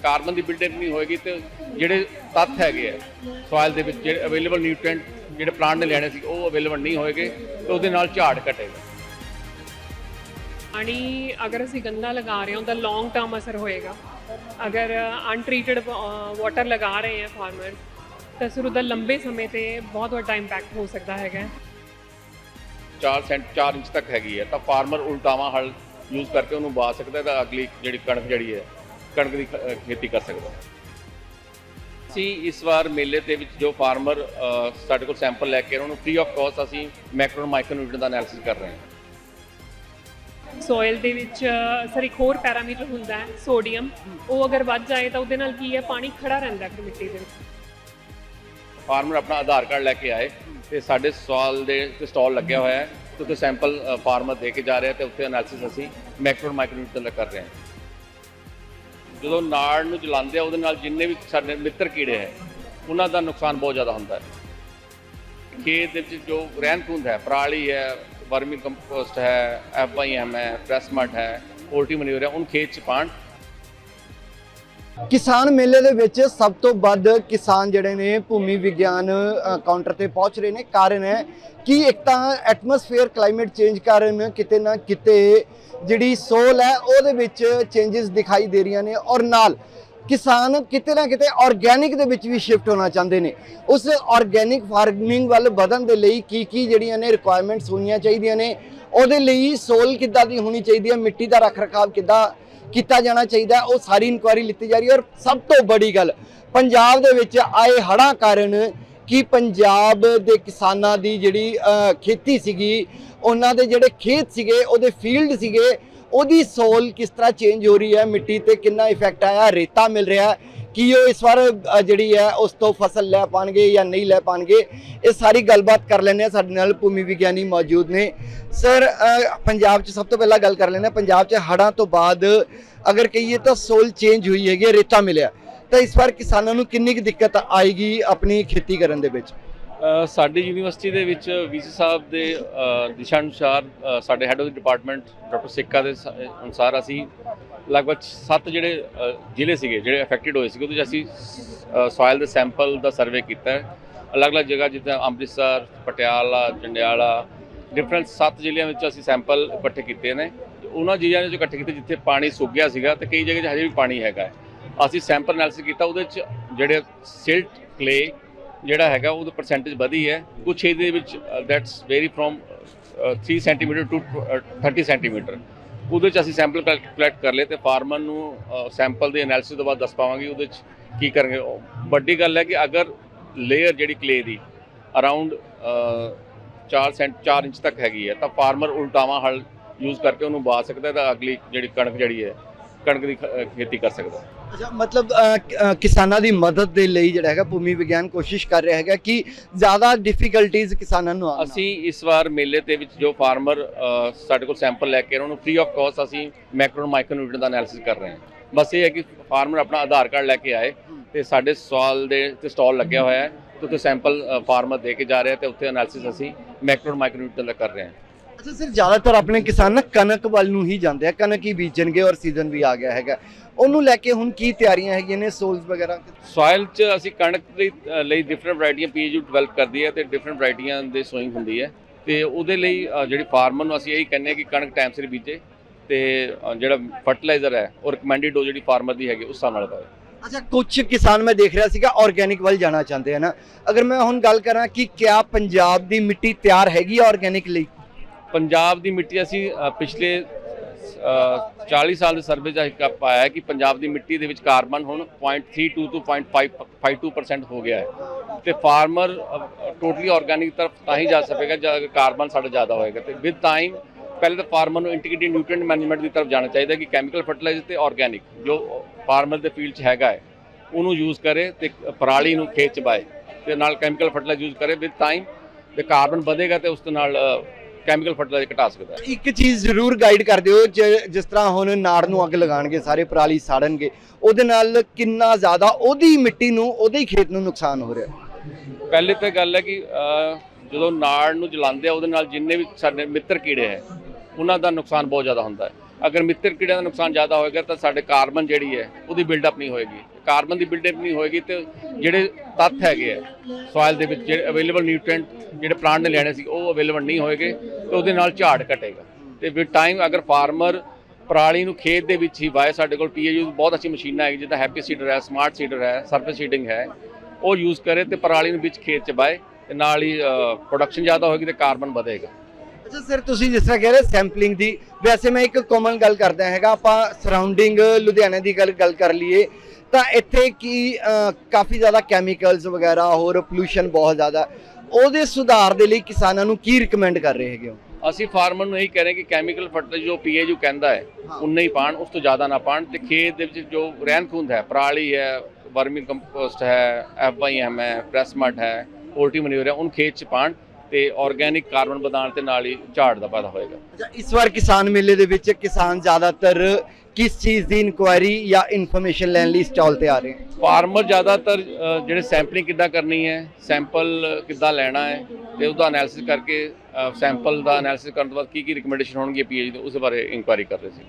Carbon ਦੀ building ਨਹੀਂ ਹੋਏਗੀ ਤੇ ਜਿਹੜੇ ਤੱਤ ਹੈਗੇ ਆ ਸੋਇਲ ਦੇ ਵਿੱਚ ਜਿਹੜੇ ਅਵੇਲੇਬਲ ਨਿਊਟ੍ਰੀਐਂਟ ਜਿਹੜੇ ਪਲਾਂਟ ਨੇ ਲੈਣੇ ਸੀ ਉਹ ਅਵੇਲੇਬਲ ਨਹੀਂ ਹੋਏਗੇ ਤੇ ਉਹਦੇ ਨਾਲ ਝਾੜ ਘਟੇਗਾ। ਪਾਣੀ ਅਗਰ ਅਸੀਂ ਗੰਦਾ ਲਗਾ ਰਹੇ ਹਾਂ ਉਹਦਾ ਲੌਂਗ ਟਰਮ ਅਸਰ ਹੋਏਗਾ। ਅਗਰ ਅਨਟ੍ਰੀਟਡ ਵਾਟਰ ਲਗਾ ਰਹੇ ਹਾਂ ਫਾਰਮਰ ਤਾਂ ਫਿਰ ਉਹਦਾ ਲੰਬੇ ਸਮੇਂ ਤੇ ਬਹੁਤ ਵੱਡਾ ਇੰਪੈਕਟ ਹੋ ਸਕਦਾ ਹੈਗਾ। 4 ਸੈਂਟ 4 ਇੰਚ ਤੱਕ ਹੈਗੀ ਹੈ ਤਾਂ ਫਾਰਮਰ ਉਲਟਾਵਾਂ ਹਲ ਯੂਜ਼ ਕਰਕੇ ਉਹਨੂੰ ਬਾ ਸਕਦਾ ਹੈ ਤਾਂ ਅਗਲੀ ਜਿਹੜੀ ਕਣਕ ਜਿਹੜੀ ਹੈ ਕਣਕ ਦੀ ਖੇਤੀ ਕਰ ਸਕਦਾ ਅਸੀਂ ਇਸ ਵਾਰ ਮੇਲੇ ਦੇ ਵਿੱਚ ਜੋ ਫਾਰਮਰ ਸਾਡੇ ਕੋਲ ਸੈਂਪਲ ਲੈ ਕੇ ਉਹਨਾਂ ਨੂੰ ਫ੍ਰੀ ਆਫ ਕਾਸਟ ਅਸੀਂ ਮੈਕਰੋ ਮਾਈਕਰੋਨਿਊਟ੍ਰੀਐਂਟ ਦਾ ਐਨਾਲਿਸਿਸ ਕਰ ਰਹੇ ਹਾਂ। ਸੋਇਲ ਦੇ ਵਿੱਚ ਸਰ ਇੱਕ ਹੋਰ ਪੈਰਾਮੀਟਰ ਹੁੰਦਾ ਹੈ ਸੋਡੀਅਮ ਉਹ ਅਗਰ ਵੱਧ ਜਾਏ ਤਾਂ ਉਹਦੇ ਨਾਲ ਕੀ ਹੈ? ਪਾਣੀ ਖੜਾ ਰਹਿੰਦਾ ਹੈ ਮਿੱਟੀ ਦੇ ਵਿੱਚ। ਫਾਰਮਰ ਆਪਣਾ ਆਧਾਰ ਕਾਰਡ ਲੈ ਕੇ ਆਏ ਤੇ ਸਾਡੇ ਸਵਾਲ ਦੇ ਤੇ ਸਟਾਲ ਲੱਗਿਆ ਹੋਇਆ ਹੈ ਤੇ ਉੱਥੇ ਸੈਂਪਲ ਫਾਰਮਰ ਦੇ ਕੇ ਜਾ ਰਿਹਾ ਤੇ ਉੱਥੇ ਐਨਾਲਿਸਿਸ ਅਸੀਂ ਮੈਕਰੋ ਮਾਈਕਰੋਨਿਊਟ੍ਰੀਐਂਟ ਦਾ ਕਰ ਰਹੇ ਹਾਂ। ਜਦੋਂ ਨਾੜ ਨੂੰ ਜਲਾਉਂਦੇ ਆ, ਉਹਦੇ ਨਾਲ ਜਿੰਨੇ ਵੀ ਸਾਡੇ ਮਿੱਤਰ ਕੀੜੇ ਹੈ, ਉਹਨਾਂ ਦਾ ਨੁਕਸਾਨ ਬਹੁਤ ਜ਼ਿਆਦਾ ਹੁੰਦਾ ਹੈ। ਖੇਤ ਦੇ ਵਿੱਚ ਜੋ ਰਹਿੰਦ ਖੂੰਹਦ ਹੈ, ਪਰਾਲੀ ਹੈ, ਵਰਮੀ ਕੰਪੋਸਟ ਹੈ ਐਫਆਈਐਮ ਹੈ, ਪ੍ਰੈਸਮਟ ਹੈ, ਪੋਲਟਰੀ ਮਨੀਰ ਹੈ, ਉਹਨੂੰ ਖੇਤ ਚ ਪਾਣ ਕਿਸਾਨ ਮੇਲੇ ਦੇ ਵਿੱਚ ਸਭ ਤੋਂ ਵੱਧ ਕਿਸਾਨ ਜਿਹੜੇ ਨੇ ਭੂਮੀ ਵਿਗਿਆਨ ਕਾਊਂਟਰ ਤੇ ਪਹੁੰਚ ਰਹੇ ਨੇ। ਕਾਰਨ ਹੈ ਕਿ ਇੱਕ ਤਾਂ ਐਟਮੋਸਫੇਅਰ ਕਲਾਈਮੇਟ ਚੇਂਜ ਕਾਰਨ ਕਿਤੇ ਨਾ ਕਿਤੇ ਜਿਹੜੀ ਸੋਲ ਹੈ, ਉਹਦੇ ਵਿੱਚ ਚੇਂਜਸ ਦਿਖਾਈ ਦੇ ਰਹੀਆਂ ਨੇ ਔਰ ਨਾਲ ਕਿਸਾਨ ਕਿਤੇ ਨਾ ਕਿਤੇ ਆਰਗੈਨਿਕ ਦੇ ਵਿੱਚ ਵੀ ਸ਼ਿਫਟ ਹੋਣਾ ਚਾਹੁੰਦੇ ਨੇ। ਉਸ ਆਰਗੈਨਿਕ ਫਾਰਮਿੰਗ ਵੱਲ ਵਧਣ ਦੇ ਲਈ ਕੀ ਕੀ ਜਿਹੜੀਆਂ ਨੇ ਰਿਕੁਆਇਰਮੈਂਟਸ ਹੋਣੀਆਂ ਚਾਹੀਦੀਆਂ ਨੇ, ਉਹਦੇ ਲਈ ਸੋਲ ਕਿੱਦਾਂ ਦੀ ਹੋਣੀ ਚਾਹੀਦੀ ਹੈ, ਮਿੱਟੀ ਦਾ ਰੱਖ ਰਖਾਵ ਕਿੱਦਾਂ ਕੀਤਾ ਜਾਣਾ ਚਾਹੀਦਾ ਉਹ ਸਾਰੀ ਇਨਕੁਆਇਰੀ ਲਿੱਤੀ ਜਾ ਰਹੀ ਹੈ ਔਰ ਸਭ ਤੋਂ ਬੜੀ ਗੱਲ, ਪੰਜਾਬ ਦੇ ਵਿੱਚ ਆਏ ਹੜ੍ਹਾਂ ਕਾਰਨ ਕਿ ਪੰਜਾਬ ਦੇ ਕਿਸਾਨਾਂ ਦੀ ਜਿਹੜੀ ਖੇਤੀ ਸੀਗੀ, ਉਹਨਾਂ ਦੇ ਜਿਹੜੇ ਖੇਤ ਸੀਗੇ, ਉਹਦੇ ਫੀਲਡ ਸੀਗੇ, ਉਹਦੀ ਸੋਲ ਕਿਸ ਤਰ੍ਹਾਂ ਚੇਂਜ ਹੋ ਰਹੀ ਹੈ, ਮਿੱਟੀ ਤੇ ਕਿੰਨਾ ਇਫੈਕਟ ਆਇਆ, ਰੇਤਾ ਮਿਲ ਰਿਹਾ ਕੀ ਉਹ ਇਸ ਵਾਰ ਜਿਹੜੀ ਹੈ ਉਸ ਤੋਂ ਫਸਲ ਲੈ ਪਾਣਗੇ ਜਾਂ ਨਹੀਂ ਲੈ ਪਾਣਗੇ ਇਹ ਸਾਰੀ ਗੱਲਬਾਤ ਕਰ ਲੈਂਦੇ ਆ ਸਾਡੇ ਨਾਲ ਭੂਮੀ ਵਿਗਿਆਨੀ ਮੌਜੂਦ ਨੇ। ਸਰ ਪੰਜਾਬ 'ਚ ਸਭ ਤੋਂ ਪਹਿਲਾਂ ਗੱਲ ਕਰ ਲੈਂਦੇ ਹਾਂ। ਪੰਜਾਬ 'ਚ ਹੜ੍ਹਾਂ ਤੋਂ ਬਾਅਦ ਅਗਰ ਕਹੀਏ ਤਾਂ ਸੋਲ ਚੇਂਜ ਹੋਈ ਹੈਗੀ ਹੈ, ਰੇਤਾ ਮਿਲਿਆ। ਤਾਂ ਇਸ ਵਾਰ ਕਿਸਾਨਾਂ ਨੂੰ ਕਿੰਨੀ ਕੁ ਦਿੱਕਤ ਆਏਗੀ ਆਪਣੀ ਖੇਤੀ ਕਰਨ ਦੇ ਵਿੱਚ? ਸਾਡੀ ਯੂਨੀਵਰਸਿਟੀ ਦੇ ਵਿੱਚ ਵੀਸੀ ਸਾਹਿਬ ਦੇ ਦਿਸ਼ਾ ਅਨੁਸਾਰ ਅ, ਸਾਡੇ ਹੈਡ ਆਫ ਡਿਪਾਰਟਮੈਂਟ ਡਾਕਟਰ ਸਿੱਕਾ ਦੇ ਸ- ਅਨੁਸਾਰ ਅਸੀਂ ਲਗਭਗ 7 ਜਿਹੜੇ ਜ਼ਿਲ੍ਹੇ ਸੀਗੇ ਜਿਹੜੇ ਅਫੈਕਟਡ ਹੋਏ ਸੀਗੇ ਉਹਦੇ 'ਚ ਅਸੀਂ ਸੋਇਲ ਦੇ ਸੈਂਪਲ ਦਾ ਸਰਵੇ ਕੀਤਾ ਹੈ। ਅਲੱਗ-ਅਲੱਗ ਜਗ੍ਹਾ ਜਿੱਦਾਂ ਅੰਮ੍ਰਿਤਸਰ ਪਟਿਆਲਾ ਜੰਡਿਆਲਾ ਡਿਫਰੈਂਟ 7 ਜ਼ਿਲ੍ਹਿਆਂ ਵਿੱਚ ਅਸੀਂ ਸੈਂਪਲ ਇਕੱਠੇ ਕੀਤੇ ਨੇ। ਉਹਨਾਂ ਜ਼ਿਲ੍ਹਿਆਂ ਵਿੱਚ ਇਕੱਠੇ ਕੀਤੇ ਜਿੱਥੇ ਪਾਣੀ ਸੁੱਕ ਗਿਆ ਸੀਗਾ ਤੇ ਕਈ ਜਗ੍ਹਾ 'ਚ ਹਜੇ ਵੀ ਪਾਣੀ ਹੈਗਾ ਅਸੀਂ ਸੈਂਪਲ ਐਨਾਲਿਸਿਸ ਕੀਤਾ ਉਹਦੇ 'ਚ ਜਿਹੜੇ ਸਿਲਟ ਕਲੇ ਜਿਹੜਾ ਹੈਗਾ ਉਹਦਾ ਪਰਸੈਂਟੇਜ ਵਧੀ ਹੈ। ਕੁਛ ਇਹਦੇ ਵਿੱਚ that's very from 3 centimetre to 30 centimetre ਉਹਦੇ 'ਚ ਅਸੀਂ ਸੈਂਪਲ ਕਲੈਕਟ ਕਰ ਲਏ ਤੇ ਫਾਰਮਰ ਨੂੰ ਸੈਂਪਲ ਦੇ ਐਨਾਲਿਸਿਸ ਤੋਂ ਬਾਅਦ ਦੱਸ ਪਾਵਾਂਗੇ ਉਹਦੇ 'ਚ ਕੀ ਕਰਾਂਗੇ। ਉਹ ਵੱਡੀ ਗੱਲ ਹੈ ਕਿ ਅਗਰ ਲੇਅਰ ਜਿਹੜੀ ਕਲੇ ਦੀ ਅਰਾਊਂਡ 4 ਸੈਂਟ 4 ਇੰਚ ਤੱਕ ਹੈਗੀ ਹੈ, ਤਾਂ ਫਾਰਮਰ ਉਲਟਾਵਾਂ ਹਲ ਯੂਜ਼ ਕਰਕੇ ਉਹਨੂੰ ਬਾ ਸਕਦਾ ਹੈ ਤਾਂ ਅਗਲੀ ਜਿਹੜੀ ਕਣਕ ਜਿਹੜੀ ਹੈ, ਕਣਕ ਦੀ ਖੇਤੀ ਕਰ ਸਕਦਾ ਅੱਛਾ ਮਤਲਬ ਅ, ਅ, ਕਿਸਾਨਾਂ ਦੀ ਮਦਦ ਦੇ ਲਈ ਜਿਹੜਾ ਹੈਗਾ ਭੂਮੀ ਵਿਗਿਆਨ ਕੋਸ਼ਿਸ਼ ਕਰ ਰਿਹਾ ਹੈਗਾ ਕਿ ਜ਼ਿਆਦਾ ਡਿਫਿਕਲਟੀਜ਼ ਕਿਸਾਨਾਂ ਨੂੰ ਆਉਣ ਅਸੀਂ ਇਸ ਵਾਰ ਮੇਲੇ ਦੇ ਵਿੱਚ ਜੋ ਫਾਰਮਰ ਸਾਡੇ ਕੋਲ ਸੈਂਪਲ ਲੈ ਕੇ ਉਹਨਾਂ ਨੂੰ ਫ੍ਰੀ ਆਫ ਕਾਸਟ ਅਸੀਂ ਮੈਕਰੋ ਮਾਈਕਰੋਨਿਊਟ੍ਰੀਐਂਟ ਦਾ ਐਨਾਲਿਸਿਸ ਕਰ ਰਹੇ ਹਾਂ। ਬਸ ਇਹ ਹੈ ਕਿ ਫਾਰਮਰ ਆਪਣਾ ਆਧਾਰ ਕਾਰਡ ਲੈ ਕੇ ਆਏ ਤੇ ਸਾਡੇ ਸਵਾਲ ਦੇ ਤੇ ਸਟਾਲ ਲੱਗਿਆ ਹੋਇਆ ਹੈ ਤੇ ਉੱਥੇ ਸੈਂਪਲ ਫਾਰਮਰ ਦੇ ਕੇ ਜਾ ਰਿਹਾ ਤੇ ਉੱਥੇ ਐਨਾਲਿਸਿਸ ਅਸੀਂ ਮੈਕਰੋ ਮਾਈਕਰੋਨਿਊਟ੍ਰੀਐਂਟ ਦਾ ਕਰ ਰਹੇ ਹਾਂ। ਅੱਛਾ ਸਰ ਜ਼ਿਆਦਾਤਰ ਆਪਣੇ ਕਿਸਾਨ ਨਾ ਕਣਕ ਵੱਲ ਨੂੰ ਹੀ ਜਾਂਦੇ ਆ ਕਣਕ ਹੀ ਬੀਜਣਗੇ ਔਰ ਸੀਜ਼ਨ ਵੀ ਆ ਗਿਆ ਹੈਗਾ। ਉਹਨੂੰ ਲੈ ਕੇ ਹੁਣ ਕੀ ਤਿਆਰੀਆਂ ਹੈਗੀਆਂ ਨੇ ਸੋਲਸ ਵਗੈਰਾ? ਸੋਇਲ 'ਚ ਅਸੀਂ ਕਣਕ ਅ, ਲਈ ਡਿਫਰੈਂਟ ਵੈਰਾਈਟੀਆਂ ਪੀਐਚਯੂ ਡਿਵੈਲਪ ਕਰਦੀ ਹੈ ਤੇ ਡਿਫਰੈਂਟ ਵੈਰਾਈਟੀਆਂ ਦੇ ਸੋਇੰਗ ਹੁੰਦੀ ਹੈ ਤੇ ਉਹਦੇ ਲਈ ਜਿਹੜੀ ਫਾਰਮਰ ਨੂੰ ਅਸੀਂ ਇਹੀ ਕਹਿੰਦੇ ਹਾਂ ਕਿ ਕਣਕ ਟਾਈਮ ਸਿਰ ਬੀਜੇ ਤੇ ਜਿਹੜਾ ਫਰਟੀਲਾਈਜ਼ਰ ਹੈ ਉਹ ਰეკਮੈਂਡਡ ਡੋਜ਼ ਜਿਹੜੀ ਫਾਰਮਰ ਦੀ ਹੈਗੀ ਉਸ ਹਿਸਾਬ ਨਾਲ ਪਾਵੇ ਅੱਛਾ ਕੁਝ ਕਿਸਾਨ ਮੈਂ ਦੇਖ ਰਿਹਾ ਸੀਗਾ ਆਰਗੈਨਿਕ ਵੱਲ ਜਾਣਾ ਚਾਹੁੰਦੇ ਆ ਨਾ। ਅਗਰ ਮੈਂ ਹੁਣ ਗੱਲ ਕਰਾਂ ਕਿ ਕਿਆ ਪੰਜਾਬ ਦੀ ਮਿੱਟੀ ਤਿਆਰ ਹੈਗੀ ਆਰਗੈਨਿਕ ਲਈ? ਪੰਜਾਬ ਦੀ ਮਿੱਟੀ ਅਸੀਂ ਪਿਛਲੇ ਅ, 40 ਸਾਲ ਦੇ ਸਰਵੇ 'ਚ ਇੱਕ ਪਾਇਆ ਹੈ ਕਿ ਪੰਜਾਬ ਦੀ ਮਿੱਟੀ ਦੇ ਵਿੱਚ ਕਾਰਬਨ ਹੁਣ 0.32 ਤੋਂ 0.52% ਹੋ ਗਿਆ ਹੈ। ਤੇ ਫਾਰਮਰ ਟੋਟਲੀ ਆਰਗੈਨਿਕ ਤਰਫ ਤਾਂ ਹੀ ਜਾ ਸਕੇਗਾ ਜਦ ਕਾਰਬਨ ਸਾਡਾ ਜ਼ਿਆਦਾ ਹੋਏਗਾ। ਤੇ ਵਿਦ ਟਾਈਮ ਪਹਿਲੇ ਤਾਂ ਫਾਰਮਰ ਨੂੰ ਇੰਟੀਗ੍ਰੇਟਿਡ ਨਿਊਟ੍ਰੀਐਂਟ ਮੈਨੇਜਮੈਂਟ ਦੀ ਤਰਫ ਜਾਣਾ ਚਾਹੀਦਾ ਕਿ ਕੈਮੀਕਲ ਫਰਟੀਲਾਈਜ਼ਰ ਤੇ ਆਰਗੈਨਿਕ ਜੋ ਫਾਰਮਰ ਦੇ ਫੀਲਡ 'ਚ ਹੈਗਾ ਹੈ ਉਹਨੂੰ ਯੂਜ਼ ਕਰੇ ਤੇ ਪਰਾਲੀ ਨੂੰ ਖੇਤ 'ਚ ਪਾਏ ਤੇ ਨਾਲ ਕੈਮੀਕਲ ਫਰਟੀਲਾਈਜ਼ਰ ਯੂਜ਼ ਕਰੇ ਵਿਦ ਟਾਈਮ ਤੇ ਕਾਰਬਨ ਵਧੇਗਾ ਤੇ ਉਸ ਦੇ ਨਾਲ ਕੈਮੀਕਲ ਫਰਟੀਲਾਈਜ਼ਰ ਘਟਾ ਸਕਦਾ ਹੈ। ਇੱਕ ਚੀਜ਼ ਜ਼ਰੂਰ ਗਾਈਡ ਕਰ ਦਿਓ ਜਿਸ ਤਰ੍ਹਾਂ ਹੁਣ ਨਾੜ ਨੂੰ ਅੱਗ ਲਗਾਣਗੇ ਸਾਰੇ ਪਰਾਲੀ ਸਾੜਨਗੇ ਉਹਦੇ ਨਾਲ ਕਿੰਨਾ ਜ਼ਿਆਦਾ ਉਹਦੀ ਮਿੱਟੀ ਨੂੰ ਉਹਦੇ ਹੀ ਖੇਤ ਨੂੰ ਨੁਕਸਾਨ ਹੋ ਰਿਹਾ। ਪਹਿਲੇ ਤਾਂ ਗੱਲ ਹੈ ਕਿ ਜਦੋਂ ਨਾੜ ਨੂੰ ਜਲਾਉਂਦੇ ਆ ਉਹਦੇ ਨਾਲ ਜਿੰਨੇ ਵੀ ਸਾਡੇ ਮਿੱਤਰ ਕੀੜੇ ਹੈ ਉਹਨਾਂ ਦਾ ਨੁਕਸਾਨ ਬਹੁਤ ਜ਼ਿਆਦਾ ਹੁੰਦਾ ਹੈ। ਅਗਰ ਮਿੱਤਰ ਕੀੜਿਆਂ ਦਾ ਨੁਕਸਾਨ ਜ਼ਿਆਦਾ ਹੋਏਗਾ ਤਾਂ ਸਾਡੇ ਕਾਰਬਨ ਜਿਹੜੀ ਹੈ ਉਹਦੀ ਬਿਲਡਅਪ ਨਹੀਂ ਹੋਏਗੀ। ਕਾਰਬਨ ਦੀ ਬਿਲਡਅਪ ਨਹੀਂ ਹੋਏਗੀ ਤੇ ਜਿਹੜੇ ਤੱਤ ਹੈਗੇ ਆ ਸੋਇਲ ਦੇ ਵਿੱਚ ਜਿਹੜੇ ਅਵੇਲੇਬਲ ਨਿਊਟ੍ਰੀਐਂਟ ਜਿਹੜੇ ਪਲਾਂਟ ਨੇ ਲੈਣੇ ਸੀ, ਉਹ ਅਵੇਲੇਬਲ ਨਹੀਂ ਹੋਏਗੇ ਤੇ ਉਹਦੇ ਨਾਲ ਝਾੜ ਘਟੇਗਾ। ਤੇ ਵਿਦ ਟਾਈਮ ਅਗਰ ਫਾਰਮਰ ਪਰਾਲੀ ਨੂੰ ਖੇਤ ਦੇ ਵਿੱਚ ਹੀ ਵਾਏ ਸਾਡੇ ਕੋਲ ਪੀਏਯੂ ਬਹੁਤ ਅੱਛੀ ਮਸ਼ੀਨਾਂ ਹੈਗੀ ਜਿੱਦਾਂ ਹੈਪੀ ਸੀਡਰ ਹੈ ਸਮਾਰਟ ਸੀਡਰ ਹੈ ਸਰਫੇਸ ਸੀਡਿੰਗ ਹੈ, ਉਹ ਯੂਜ਼ ਕਰੇ ਤੇ ਪਰਾਲੀ ਨੂੰ ਵਿੱਚ ਖੇਤ ਚ ਵਾਏ ਤੇ ਨਾਲ ਹੀ ਪ੍ਰੋਡਕਸ਼ਨ ਜ਼ਿਆਦਾ ਹੋਏਗੀ ਤੇ ਕਾਰਬਨ ਵਧੇਗਾ। ਅੱਛਾ ਸਰ ਤੁਸੀਂ ਜਿਸ ਤਰ੍ਹਾਂ ਕਹਿ ਰਹੇ ਸੈਂਪਲਿੰਗ ਦੀ ਵੈਸੇ ਮੈਂ ਇੱਕ ਕਾਮਨ ਗੱਲ ਕਰਦਾ ਹੈਗਾ ਆਪਾਂ ਸਰਾਊਂਡਿੰਗ ਲੁਧਿਆਣਾ ਦੀ ਗੱਲ ਗੱਲ ਕਰ ਲਈਏ ਤਾਂ ਇੱਥੇ ਕੀ ਕਾਫੀ ਜ਼ਿਆਦਾ ਕੈਮੀਕਲਸ ਵਗੈਰਾ ਹੋਰ ਪੋਲੂਸ਼ਨ ਬਹੁਤ ਜ਼ਿਆਦਾ। ਉਹਦੇ ਸੁਧਾਰ ਦੇ ਲਈ ਕਿਸਾਨਾਂ ਨੂੰ ਕੀ ਰਿਕਮੈਂਡ ਕਰ ਰਹੇ ਹੈਗੇ ਹੋ ਅਸੀਂ ਫਾਰਮਰ ਨੂੰ ਇਹੀ ਕਹਿ ਰਹੇ ਕਿ ਕੈਮੀਕਲ ਫਰਟੀਲਾਈਜ਼ਰ ਜੋ ਪੀਏਯੂ ਕਹਿੰਦਾ ਹੈ ਉਨਾ ਹੀ ਪਾਣ ਉਸ ਤੋਂ ਜ਼ਿਆਦਾ ਨਾ ਪਾਣ ਤੇ ਖੇਤ ਦੇ ਵਿੱਚ ਜੋ ਰਹਿੰਦ ਖੂੰਦ ਹੈ ਪਰਾਲੀ ਹੈ ਵਰਮੀ ਕੰਪੋਸਟ ਹੈ ਐਫਆਈਐਮ ਹੈ ਪ੍ਰੈਸਮਟ ਹੈ ਪੋਲਟਰੀ ਮਨੀਅਰ ਹੈ ਉਹਨੂੰ ਖੇਤ ਚ ਪਾਣ ਤੇ ਆਰਗੇਨਿਕ ਕਾਰਬਨ ਵਧਾਉਣ ਤੇ ਨਾਲ ਹੀ ਝਾੜ ਦਾ ਪੈਦਾ ਹੋਏਗਾ। ਅੱਛਾ ਇਸ ਵਾਰ ਕਿਸਾਨ ਮੇਲੇ ਦੇ ਵਿੱਚ ਕਿਸਾਨ ਜ਼ਿਆਦਾਤਰ ਕਿਸ ਚੀਜ਼ ਦੀ ਇਨਕੁਆਇਰੀ ਜਾਂ ਇਨਫੋਰਮੇਸ਼ਨ ਲੈਣ ਲਈ ਸਟਾਲ ਤੇ ਆ ਰਹੇ ਹਨ? ਫਾਰਮਰ ਜ਼ਿਆਦਾਤਰ ਜਿਹੜੇ ਸੈਂਪਲਿੰਗ ਕਿੱਦਾਂ ਕਰਨੀ ਹੈ ਸੈਂਪਲ ਕਿੱਦਾਂ ਲੈਣਾ ਹੈ ਤੇ ਉਹਦਾ ਐਨਾਲਿਸਿਸ ਕਰਕੇ ਸੈਂਪਲ ਦਾ ਐਨਾਲਿਸਿਸ ਕਰਨ ਤੋਂ ਬਾਅਦ ਕੀ ਕੀ ਰਿਕਮੈਂਡੇਸ਼ਨ ਹੋਣਗੇ ਪੀਏਜੀ ਦੇ ਉਸ ਬਾਰੇ ਇਨਕੁਆਇਰੀ ਕਰ ਰਹੇ ਸੀ।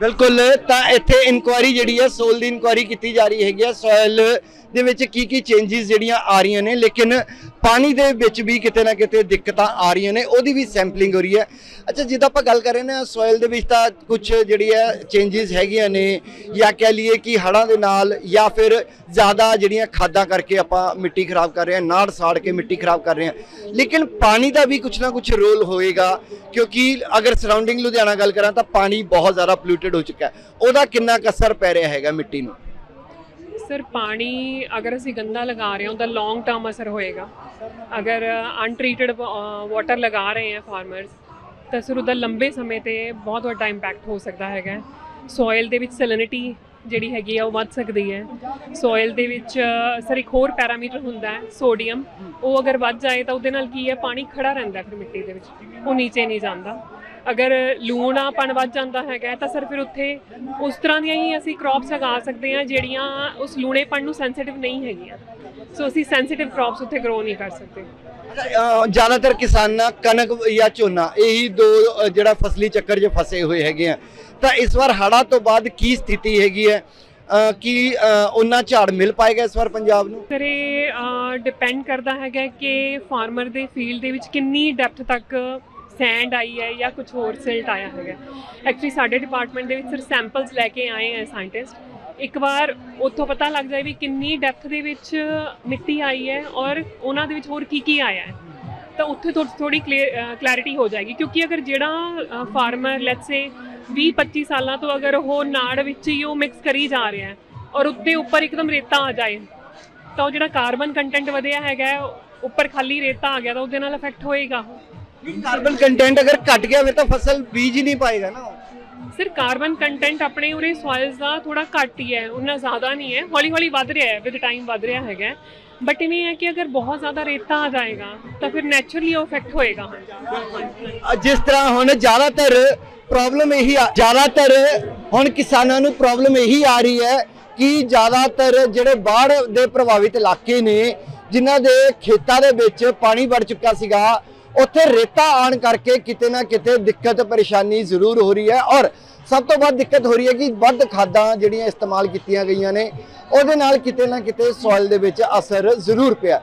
ਬਿਲਕੁਲ, ਤਾਂ ਇੱਥੇ ਇਨਕੁਆਇਰੀ ਜਿਹੜੀ ਹੈ ਸੋਲ ਦੀ ਇਨਕੁਆਇਰੀ ਕੀਤੀ ਜਾ ਰਹੀ ਹੈਗੀ ਹੈ ਸੋਇਲ ਦੇ ਵਿੱਚ ਕੀ ਕੀ ਚੇਂਜਸ ਜਿਹੜੀਆਂ ਆ ਰਹੀਆਂ ਨੇ, ਲੇਕਿਨ ਪਾਣੀ ਦੇ ਵਿੱਚ ਵੀ ਕਿਤੇ ਨਾ ਕਿਤੇ ਦਿੱਕਤਾਂ ਆ ਰਹੀਆਂ ਨੇ, ਉਹਦੀ ਵੀ ਸੈਂਪਲਿੰਗ ਹੋ ਰਹੀ ਹੈ। ਅੱਛਾ, ਜਿੱਦਾਂ ਆਪਾਂ ਗੱਲ ਕਰ ਰਹੇ ਨੇ, ਸੋਇਲ ਦੇ ਵਿੱਚ ਤਾਂ ਕੁਝ ਜਿਹੜੀ ਹੈ ਚੇਂਜਸ ਹੈਗੀਆਂ ਨੇ, ਜਾਂ ਕਹਿ ਲਈਏ ਕਿ ਹੜ੍ਹਾਂ ਦੇ ਨਾਲ, ਜਾਂ ਫਿਰ ਜ਼ਿਆਦਾ ਜਿਹੜੀਆਂ ਖਾਦਾਂ ਕਰਕੇ ਆਪਾਂ ਮਿੱਟੀ ਖਰਾਬ ਕਰ ਰਹੇ ਹਾਂ, ਨਾੜ ਸਾੜ ਕੇ ਮਿੱਟੀ ਖਰਾਬ ਕਰ ਰਹੇ ਹਾਂ। ਲੇਕਿਨ ਪਾਣੀ ਦਾ ਵੀ ਕੁਝ ਨਾ ਕੁਝ ਰੋਲ ਹੋਏਗਾ, ਕਿਉਂਕਿ ਅਗਰ ਸਰਾਊਂਡਿੰਗ ਲੁਧਿਆਣਾ ਗੱਲ ਕਰਾਂ, ਤਾਂ ਪਾਣੀ ਬਹੁਤ ਜ਼ਿਆਦਾ ਪੋਲੂਟਡ ਹੋ ਚੁੱਕਾ ਉਹਦਾ ਕਿੰਨਾ ਕੁ ਪੈ ਰਿਹਾ ਹੈਗਾ ਮਿੱਟੀ ਨੂੰ? ਸਰ, ਪਾਣੀ ਅਗਰ ਅਸੀਂ ਗੰਦਾ ਲਗਾ ਰਹੇ ਹਾਂ ਉਹਦਾ ਲੌਂਗ ਟਰਮ ਅਸਰ ਹੋਏਗਾ। ਅਗਰ ਅਨਟ੍ਰੀਟਡ ਵਾਟਰ ਲਗਾ ਰਹੇ ਹਾਂ ਫਾਰਮਰਸ ਤਾਂ ਸਰ ਉਹਦਾ ਲੰਬੇ ਸਮੇਂ ਤੇ ਬਹੁਤ ਵੱਡਾ ਇੰਪੈਕਟ ਹੋ ਸਕਦਾ ਹੈਗਾ ਸੋਇਲ ਦੇ ਵਿੱਚ ਸੈਲਿਨਿਟੀ ਜਿਹੜੀ ਹੈਗੀ ਆ, ਉਹ ਵੱਧ ਸਕਦੀ ਹੈ। ਸੋਇਲ ਦੇ ਵਿੱਚ ਸਰ, ਇੱਕ ਹੋਰ ਪੈਰਾਮੀਟਰ ਹੁੰਦਾ ਹੈ ਸੋਡੀਅਮ ਉਹ ਅਗਰ ਵੱਧ ਜਾਏ ਤਾਂ ਉਹਦੇ ਨਾਲ ਕੀ ਹੈ, ਪਾਣੀ ਖੜਾ ਰਹਿੰਦਾ ਫਿਰ ਮਿੱਟੀ ਦੇ ਵਿੱਚ। ਉਹ ਨੀਚੇ ਨਹੀਂ ਜਾਂਦਾ। ਅਗਰ ਲੂਣਾਪਣ ਵੱਧ ਜਾਂਦਾ ਹੈਗਾ ਤਾਂ ਸਰ ਫਿਰ ਉੱਥੇ ਉਸ ਤਰ੍ਹਾਂ ਦੀਆਂ ਹੀ ਅਸੀਂ ਕ੍ਰੌਪਸ ਲਗਾ ਸਕਦੇ ਹਾਂ ਜਿਹੜੀਆਂ ਉਸ ਲੂਣੇਪਣ ਨੂੰ ਸੈਂਸਿਟਿਵ ਨਹੀਂ ਹੈਗੀਆਂ। ਸੋ ਅਸੀਂ ਸੈਂਸਿਟਿਵ ਕ੍ਰੌਪਸ ਉੱਥੇ ਗਰੋ ਨਹੀਂ ਕਰ ਸਕਦੇ। ਜ਼ਿਆਦਾਤਰ ਕਿਸਾਨਾਂ ਕਣਕ ਜਾਂ ਝੋਨਾ ਇਹੀ ਦੋ ਜਿਹੜਾ ਫਸਲੀ ਚੱਕਰ 'ਚ ਫਸੇ ਹੋਏ ਹੈਗੇ ਆ। ਤਾਂ ਇਸ ਵਾਰ ਹੜ੍ਹਾਂ ਤੋਂ ਬਾਅਦ ਕੀ ਸਥਿਤੀ ਹੈਗੀ ਹੈ? ਕੀ ਉਹਨਾਂ ਝਾੜ ਮਿਲ ਪਾਏਗਾ ਇਸ ਵਾਰ ਪੰਜਾਬ ਨੂੰ? ਸਰ ਇਹ ਡਿਪੈਂਡ ਕਰਦਾ ਹੈਗਾ ਕਿ ਫਾਰਮਰ ਦੇ ਫੀਲਡ ਦੇ ਵਿੱਚ ਕਿੰਨੀ ਡੈਪਥ ਤੱਕ ਸੈਂਡ ਆਈ ਹੈ ਜਾਂ ਕੁਝ ਹੋਰ ਸਿਲਟ ਆਇਆ ਹੈਗਾ ਐਕਚੁਅਲੀ ਸਾਡੇ ਡਿਪਾਰਟਮੈਂਟ ਦੇ ਵਿੱਚ ਸਰ ਸੈਂਪਲਸ ਲੈ ਕੇ ਆਏ ਹੈ ਸਾਇੰਟਿਸਟ ਇੱਕ ਵਾਰ ਉੱਥੋਂ ਪਤਾ ਲੱਗ ਜਾਏ ਵੀ ਕਿੰਨੀ ਡੈਪਥ ਦੇ ਵਿੱਚ ਮਿੱਟੀ ਆਈ ਹੈ ਔਰ ਉਹਨਾਂ ਦੇ ਵਿੱਚ ਹੋਰ ਕੀ ਕੀ ਆਇਆ ਹੈ। ਤਾਂ ਉੱਥੇ ਥੋੜੀ ਕਲੈਰਿਟੀ ਹੋ ਜਾਏਗੀ। ਕਿਉਂਕਿ ਅਗਰ ਜਿਹੜਾ ਫਾਰਮਰ ਲੈਟਸ ਸੇ 20 25 ਸਾਲਾਂ ਤੋਂ ਅਗਰ ਉਹ ਨਾੜ ਵਿੱਚ ਹੀ ਉਹ ਮਿਕਸ ਕਰੀ ਜਾ ਰਿਹਾ ਹੈ ਔਰ ਉੱਤੇ ਉੱਪਰ ਇੱਕਦਮ ਰੇਤਾ ਆ ਜਾਏ, ਤਾਂ ਉਹ ਜਿਹੜਾ ਕਾਰਬਨ ਕੰਟੈਂਟ ਵਧਿਆ ਹੈਗਾ ਉੱਪਰ ਖਾਲੀ ਰੇਤਾ ਆ ਗਿਆ ਤਾਂ ਉਹਦੇ ਨਾਲ ਇਫੈਕਟ ਹੋਏਗਾ। ਕਾਰਬਨ ਕੰਟੈਂਟ ਅਗਰ ਘਟ ਗਿਆ ਫਿਰ ਤਾਂ ਫਸਲ ਬੀਜ ਹੀ ਨਹੀਂ ਪਾਏਗਾ ਨਾ। ਸਿਰ ਕਾਰਬਨ ਕੰਟੈਂਟ ਆਪਣੇ ਉਰੇ ਸੋਇਲਸ ਦਾ ਥੋੜਾ ਘੱਟ ਹੀ ਹੈ ਉਹਨਾਂ ਜ਼ਿਆਦਾ ਨਹੀਂ ਹੈ। ਹੌਲੀ ਹੌਲੀ ਵੱਧ ਰਿਹਾ ਹੈ ਵਿਦ ਟਾਈਮ ਵੱਧ ਰਿਹਾ ਹੈਗਾ ਬਟ ਇਵੇਂ ਹੈ ਕਿ ਅਗਰ ਬਹੁਤ ਜ਼ਿਆਦਾ ਰੇਤਾ ਆ ਜਾਏਗਾ ਤਾਂ ਫਿਰ ਨੈਚੁਰਲੀ ਉਹ ਇਫੈਕਟ ਹੋਏਗਾ। ਜਿਸ ਤਰ੍ਹਾਂ ਹੁਣ ਜ਼ਿਆਦਾਤਰ ਪ੍ਰੋਬਲਮ ਇਹੀ ਆ ਜ਼ਿਆਦਾਤਰ ਹੁਣ ਕਿਸਾਨਾਂ ਨੂੰ ਪ੍ਰੋਬਲਮ ਇਹੀ ਆ ਰਹੀ ਹੈ ਕਿ ਜ਼ਿਆਦਾਤਰ ਜਿਹੜੇ ਬਾੜ ਦੇ ਪ੍ਰਭਾਵਿਤ ਇਲਾਕੇ ਨੇ ਜਿਨ੍ਹਾਂ ਦੇ ਖੇਤਾਂ ਦੇ ਵਿੱਚ ਪਾਣੀ ਵੜ ਚੁੱਕਾ ਸੀਗਾ ਉੱਥੇ ਰੇਤਾ ਆਣ ਕਰਕੇ ਕਿਤੇ ਨਾ ਕਿਤੇ ਦਿੱਕਤ ਪਰੇਸ਼ਾਨੀ ਜ਼ਰੂਰ ਹੋ ਰਹੀ ਹੈ ਔਰ ਸਭ ਤੋਂ ਵੱਧ ਦਿੱਕਤ ਹੋ ਰਹੀ ਹੈ ਕਿ ਵੱਧ ਖਾਦਾਂ ਜਿਹੜੀਆਂ ਇਸਤੇਮਾਲ ਕੀਤੀਆਂ ਗਈਆਂ ਨੇ, ਉਹਦੇ ਨਾਲ ਕਿਤੇ ਨਾ ਕਿਤੇ ਸੋਇਲ ਦੇ ਵਿੱਚ ਅਸਰ ਜ਼ਰੂਰ ਪਿਆ।